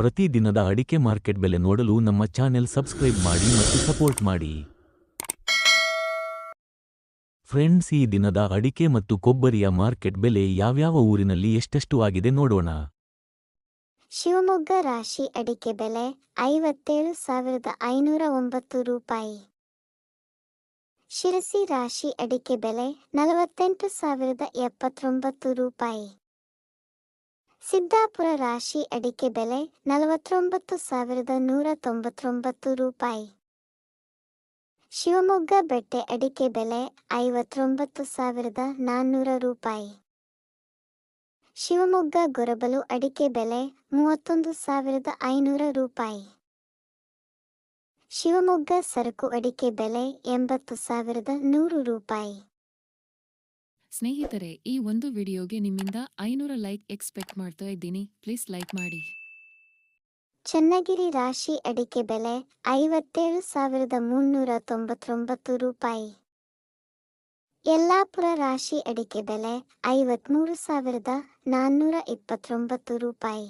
ಪ್ರತಿ ದಿನದ ಅಡಿಕೆ ಮಾರ್ಕೆಟ್ ಬೆಲೆ ನೋಡಲು ನಮ್ಮ ಚಾನೆಲ್ ಸಬ್ಸ್ಕ್ರೈಬ್ ಮಾಡಿ ಮತ್ತು ಸಪೋರ್ಟ್ ಮಾಡಿ. ಫ್ರೆಂಡ್ಸ್, ಈ ದಿನದ ಅಡಿಕೆ ಮತ್ತು ಕೊಬ್ಬರಿಯ ಮಾರ್ಕೆಟ್ ಬೆಲೆ ಯಾವ್ಯಾವ ಊರಿನಲ್ಲಿ ಎಷ್ಟೆಷ್ಟು ಆಗಿದೆ ನೋಡೋಣ. ಶಿವಮೊಗ್ಗ ರಾಶಿ ಅಡಿಕೆ ಬೆಲೆ ಐವತ್ತೇಳು ಸಾವಿರದ ಐನೂರ ಒಂಬತ್ತು ರೂಪಾಯಿ. ಶಿರಸಿ ರಾಶಿ ಅಡಿಕೆ ಬೆಲೆ ನಲವತ್ತೆಂಟು ಸಾವಿರದ ಎಪ್ಪತ್ತೊಂಬತ್ತು ರೂಪಾಯಿ. ಸಿದ್ದಾಪುರ ರಾಶಿ ಅಡಿಕೆ ಬೆಲೆ ನಲವತ್ತೊಂಬತ್ತು ಸಾವಿರದ ನೂರ ತೊಂಬತ್ತೊಂಬತ್ತು ರೂಪಾಯಿ. ಶಿವಮೊಗ್ಗ ಬೆಟ್ಟೆ ಅಡಿಕೆ ಬೆಲೆ ಐವತ್ತೊಂಬತ್ತು ಸಾವಿರದ ನಾನ್ನೂರ ರೂಪಾಯಿ. ಶಿವಮೊಗ್ಗ ಗೊರಬಲು ಅಡಿಕೆ ಬೆಲೆ ಮೂವತ್ತೊಂದು ಸಾವಿರದ ಐನೂರ ರೂಪಾಯಿ. ಶಿವಮೊಗ್ಗ ಸರಕು ಅಡಿಕೆ ಬೆಲೆ ಎಂಬತ್ತು ಸಾವಿರದ ನೂರು ರೂಪಾಯಿ. ಸ್ನೇಹಿತರೆ, ಈ ಒಂದು ವಿಡಿಯೋಗೆ ನಿಮ್ಮಿಂದ ಐನೂರ ಲೈಕ್ ಎಕ್ಸ್ಪೆಕ್ಟ್ ಮಾಡ್ತಾ ಇದ್ದೀನಿ. ಪ್ಲೀಸ್ ಲೈಕ್ ಮಾಡಿ. ಚನ್ನಗಿರಿ ರಾಶಿ ಅಡಿಕೆ ಬೆಲೆ ಐವತ್ತೇಳು ಸಾವಿರದ ಮುನ್ನೂರ ತೊಂಬತ್ತೊಂಬತ್ತು ರೂಪಾಯಿ. ಯಲ್ಲಾಪುರ ರಾಶಿ ಅಡಿಕೆ ಬೆಲೆ ಐವತ್ಮೂರು ಸಾವಿರದ ನಾನ್ನೂರ ಇಪ್ಪತ್ತೊಂಬತ್ತು ರೂಪಾಯಿ.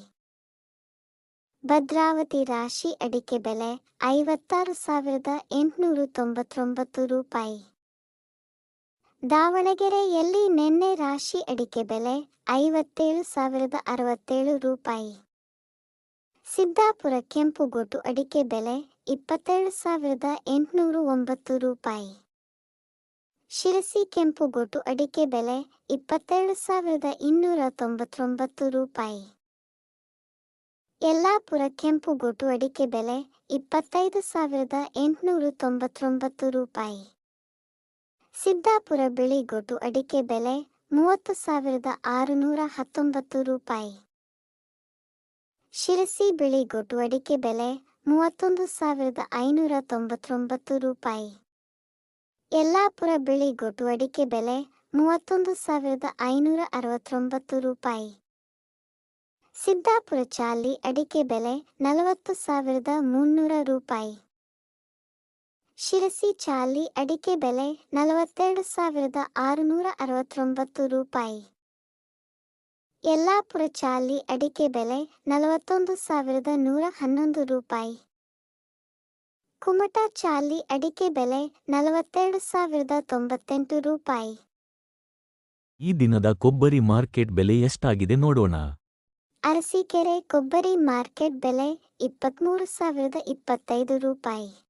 ಭದ್ರಾವತಿ ರಾಶಿ ಅಡಿಕೆ ಬೆಲೆ ಐವತ್ತಾರು ಸಾವಿರದ ಎಂಟುನೂರು ತೊಂಬತ್ತೊಂಬತ್ತು ರೂಪಾಯಿ. ದಾವಣಗೆರೆಯಲ್ಲಿ ನಿನ್ನೆ ರಾಶಿ ಅಡಿಕೆ ಬೆಲೆ ಐವತ್ತೇಳು ಸಾವಿರದ ಅರವತ್ತೇಳು ರೂಪಾಯಿ. ಸಿದ್ದಾಪುರ ಕೆಂಪುಗೋಟು ಅಡಿಕೆ ಬೆಲೆ ಇಪ್ಪತ್ತೇಳು ಸಾವಿರದ ಎಂಟುನೂರು ಒಂಬತ್ತು ರೂಪಾಯಿ. ಶಿರಸಿ ಕೆಂಪುಗೋಟು ಅಡಿಕೆ ಬೆಲೆ ಇಪ್ಪತ್ತೇಳು ಸಾವಿರದ ಇನ್ನೂರ ತೊಂಬತ್ತೊಂಬತ್ತು ರೂಪಾಯಿ. ಯಲ್ಲಾಪುರ ಕೆಂಪುಗೋಟು ಅಡಿಕೆ ಬೆಲೆ ಇಪ್ಪತ್ತೈದು ಸಾವಿರದ ಎಂಟುನೂರು ತೊಂಬತ್ತೊಂಬತ್ತು ರೂಪಾಯಿ. ಸಿದ್ದಾಪುರ ಬಿಳಿಗೋಟು ಅಡಿಕೆ ಬೆಲೆ ಮೂವತ್ತು ಸಾವಿರದ ಆರುನೂರ ಹತ್ತೊಂಬತ್ತು ರೂಪಾಯಿ. ಶಿರಸಿ ಬಿಳಿಗೋಟು ಅಡಿಕೆ ಬೆಲೆ ಮೂವತ್ತೊಂದು ಸಾವಿರದ ಐನೂರ ತೊಂಬತ್ತೊಂಬತ್ತು ರೂಪಾಯಿ. ಯಲ್ಲಾಪುರ ಬಿಳಿಗೋಟು ಅಡಿಕೆ ಬೆಲೆ ಮೂವತ್ತೊಂದು ಸಾವಿರದ ಐನೂರ ಅರವತ್ತೊಂಬತ್ತು ರೂಪಾಯಿ. ಸಿದ್ದಾಪುರ ಚಾಲಿ ಅಡಿಕೆ ಬೆಲೆ ನಲವತ್ತು ಸಾವಿರದ ಮುನ್ನೂರ ರೂಪಾಯಿ. ಶಿರಸಿ ಚಾಲಿ ಅಡಿಕೆ ಬೆಲೆ ನಲವತ್ತೆರಡು ಸಾವಿರದ ಆರುನೂರ ಅರವತ್ತೊಂಬತ್ತು ರೂಪಾಯಿ. ಯಲ್ಲಾಪುರ ಚಾಲಿ ಅಡಿಕೆ ಬೆಲೆ ನಲವತ್ತೊಂದು ಸಾವಿರದ ನೂರ ಹನ್ನೊಂದು ರೂಪಾಯಿ. ಕುಮಟಾ ಚಾಲಿ ಅಡಿಕೆ ಬೆಲೆ ನಲವತ್ತೆರಡು ಸಾವಿರದ ತೊಂಬತ್ತೆಂಟು ರೂಪಾಯಿ. ಈ ದಿನದ ಕೊಬ್ಬರಿ ಮಾರ್ಕೆಟ್ ಬೆಲೆ ಎಷ್ಟಾಗಿದೆ ನೋಡೋಣ. ಅರಸೀಕೆರೆ ಕೊಬ್ಬರಿ ಮಾರ್ಕೆಟ್ ಬೆಲೆ ಇಪ್ಪತ್ತ್ಮೂರು ಸಾವಿರದ ಇಪ್ಪತ್ತೈದು ರೂಪಾಯಿ.